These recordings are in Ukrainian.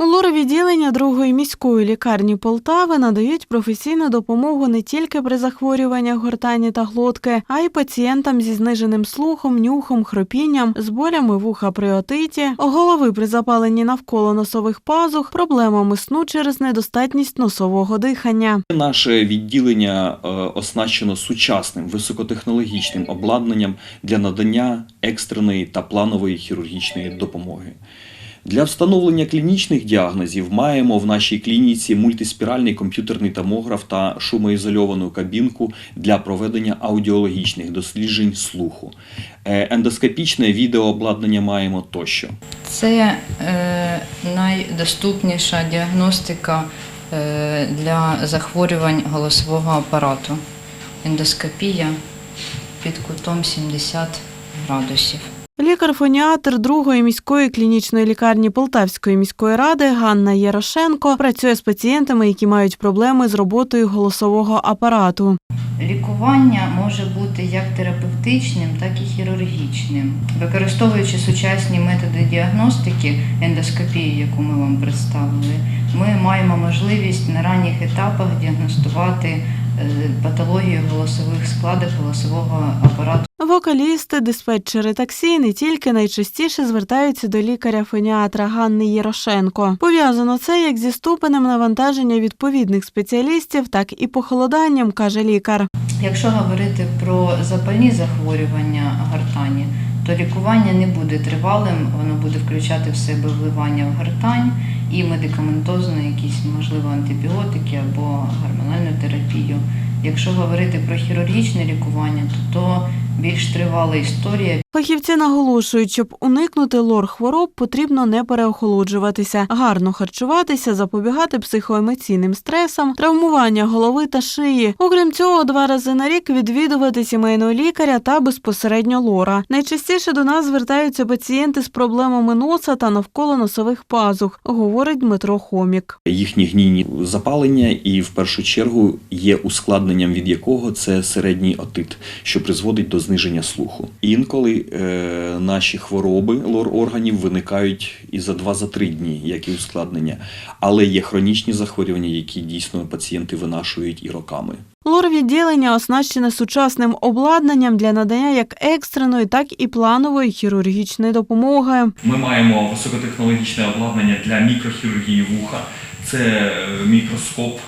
Лор-відділення другої міської лікарні Полтави надають професійну допомогу не тільки при захворюваннях гортані та глотки, а й пацієнтам зі зниженим слухом, нюхом, хропінням, з болями вуха при отиті, голови при запаленні навколо носових пазух, проблемами сну через недостатність носового дихання. Наше відділення е, оснащено сучасним високотехнологічним обладнанням для надання екстреної та планової хірургічної допомоги. Для встановлення клінічних діагнозів маємо в нашій клініці мультиспіральний комп'ютерний томограф та шумоізольовану кабінку для проведення аудіологічних досліджень слуху. Е, Ендоскопічне відеообладнання маємо тощо. Це е, найдоступніша діагностика е, для захворювань голосового апарату. Ендоскопія під кутом 70 градусів. Лікар-фоніатр другої міської клінічної лікарні Полтавської міської ради Ганна Ярошенко працює з пацієнтами, які мають проблеми з роботою голосового апарату. Лікування може бути як терапевтичним, так і хірургічним. Використовуючи сучасні методи діагностики, ендоскопії, яку ми вам представили, ми маємо можливість на ранніх етапах діагностувати е, патологію голосових складок голосового апарату. Вокалісти, диспетчери таксі не тільки найчастіше звертаються до лікаря-фоніатра Ганни Єрошенко. Пов'язано це як зі ступенем навантаження відповідних спеціалістів, так і похолоданням, каже лікар. Якщо говорити про запальні захворювання гортані, то лікування не буде тривалим, воно буде включати в себе вливання в гортань і медикаментозно якісь, можливо, антибіотики або гормональну терапію. Якщо говорити про хірургічне лікування, то то більш тривала історія. Фахівці наголошують, щоб уникнути лор хвороб, потрібно не переохолоджуватися, гарно харчуватися, запобігати психоемоційним стресам, травмування голови та шиї. Окрім цього, два рази на рік відвідувати сімейного лікаря та безпосередньо лора. Найчастіше до нас звертаються пацієнти з проблемами носа та навколо носових пазух, говорить Дмитро Хомік. Їхні гнійні запалення, і в першу чергу є ускладненням від якого це середній отит, що призводить до зниження слуху. Інколи наші хвороби лор-органів виникають і за 2-3 дні, як і ускладнення. Але є хронічні захворювання, які дійсно пацієнти винашують і роками. Лор-відділення оснащене сучасним обладнанням для надання як екстреної, так і планової хірургічної допомоги. Ми маємо високотехнологічне обладнання для мікрохірургії вуха. Це е, мікроскоп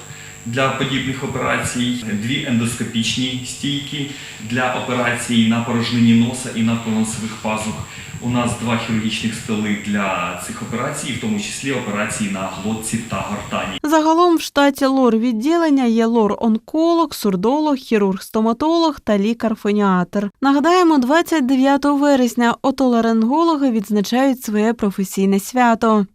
для подібних операцій, дві ендоскопічні стійки для операцій на порожнині носа і навколоносових пазух. У нас два хірургічних столи для цих операцій, в тому числі операції на глотці та гортані. Загалом в штаті лор-відділення є лор-онколог, сурдолог, хірург-стоматолог та лікар-фоніатр. Нагадаємо, 29 вересня отоларингологи відзначають своє професійне свято.